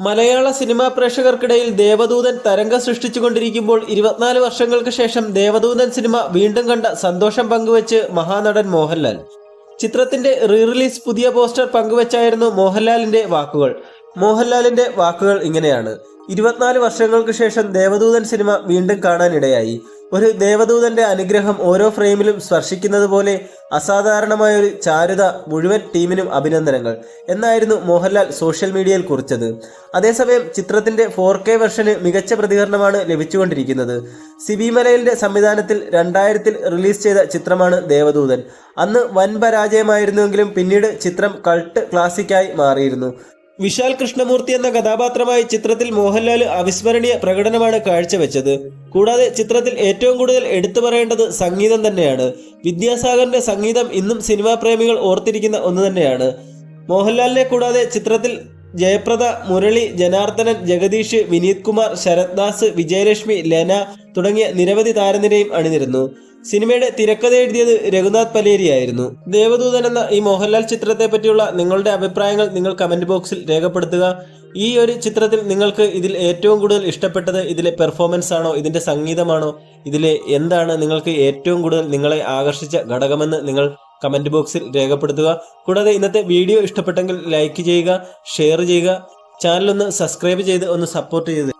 മലയാള cinema പ്രേക്ഷകർക്കിടയിൽ Devadoothan തരംഗം സൃഷ്ടിച്ചുകൊണ്ടിരിക്കുമ്പോൾ ഇരുപത്തിനാല് വർഷങ്ങൾക്ക് ശേഷം ദേവദൂതൻ സിനിമ വീണ്ടും കണ്ട സന്തോഷം പങ്കുവച്ച് മഹാനടൻ മോഹൻലാൽ. ചിത്രത്തിന്റെ റീറിലീസ് പുതിയ പോസ്റ്റർ പങ്കുവച്ചായിരുന്നു മോഹൻലാലിന്റെ വാക്കുകൾ. മോഹൻലാലിന്റെ വാക്കുകൾ ഇങ്ങനെയാണ്. ഇരുപത്തിനാല് വർഷങ്ങൾക്ക് ശേഷം ദേവദൂതൻ സിനിമ വീണ്ടും കാണാനിടയായി. ഒരു ദേവദൂതന്റെ അനുഗ്രഹം ഓരോ ഫ്രെയിമിലും സ്പർശിക്കുന്നത് പോലെ അസാധാരണമായ ഒരു ചാരുത മുഴുവൻ ടീമിനും അഭിനന്ദനങ്ങൾ. എന്നായിരുന്നു മോഹൻലാൽ സോഷ്യൽ മീഡിയയിൽ കുറിച്ചത്. അതേസമയം ചിത്രത്തിന്റെ ഫോർ കെ വെർഷന് മികച്ച പ്രതികരണമാണ് ലഭിച്ചുകൊണ്ടിരിക്കുന്നത്. സിബി മലയിലിന്റെ സംവിധാനത്തിൽ രണ്ടായിരത്തിൽ റിലീസ് ചെയ്ത ചിത്രമാണ് ദേവദൂതൻ. അന്ന് വൻ പരാജയമായിരുന്നുവെങ്കിലും പിന്നീട് ചിത്രം കൾട്ട് ക്ലാസിക്കായി മാറിയിരുന്നു. വിശാൽ കൃഷ്ണമൂർത്തി എന്ന കഥാപാത്രമായി ചിത്രത്തിൽ മോഹൻലാൽ അവിസ്മരണീയ പ്രകടനമാണ് കാഴ്ചവെച്ചത്. കൂടാതെ ചിത്രത്തിൽ ഏറ്റവും കൂടുതൽ എടുത്തു പറയേണ്ടത് സംഗീതം തന്നെയാണ്. വിദ്യാസാഗറിന്റെ സംഗീതം ഇന്നും സിനിമാ പ്രേമികൾ ഓർത്തിരിക്കുന്ന ഒന്ന് തന്നെയാണ്. മോഹൻലാലിനെ കൂടാതെ ചിത്രത്തിൽ ജയപ്രദ മുരളി ജനാർദ്ദനൻ ജഗദീഷ് വിനീത് കുമാർ ശരത് ദാസ് വിജയലക്ഷ്മി ലെന തുടങ്ങിയ നിരവധി താരനിരയും അണിനിരുന്നു. സിനിമയുടെ തിരക്കഥ എഴുതിയത് രഘുനാഥ് പലേരിയായിരുന്നു ദേവദൂതൻ എന്ന ഈ മോഹൻലാൽ ചിത്രത്തെ പറ്റിയുള്ള നിങ്ങളുടെ അഭിപ്രായങ്ങൾ നിങ്ങൾ കമന്റ് ബോക്സിൽ രേഖപ്പെടുത്തുക. ഈ ഒരു ചിത്രത്തിൽ നിങ്ങൾക്ക് ഇതിൽ ഏറ്റവും കൂടുതൽ ഇഷ്ടപ്പെട്ടത് ഇതിലെ പെർഫോമൻസ് ആണോ? ഇതിന്റെ സംഗീതമാണോ? ഇതിലെ എന്താണ് നിങ്ങൾക്ക് ഏറ്റവും കൂടുതൽ നിങ്ങളെ ആകർഷിച്ച ഘടകമെന്ന് നിങ്ങൾ കമന്റ് ബോക്സിൽ രേഖപ്പെടുത്തുക. കൂടാതെ ഇന്നത്തെ വീഡിയോ ഇഷ്ടപ്പെട്ടെങ്കിൽ ലൈക്ക് ചെയ്യുക ഷെയർ ചെയ്യുക. ചാനൽ ഒന്ന് സബ്സ്ക്രൈബ് ചെയ്ത് ഒന്ന് സപ്പോർട്ട് ചെയ്ത്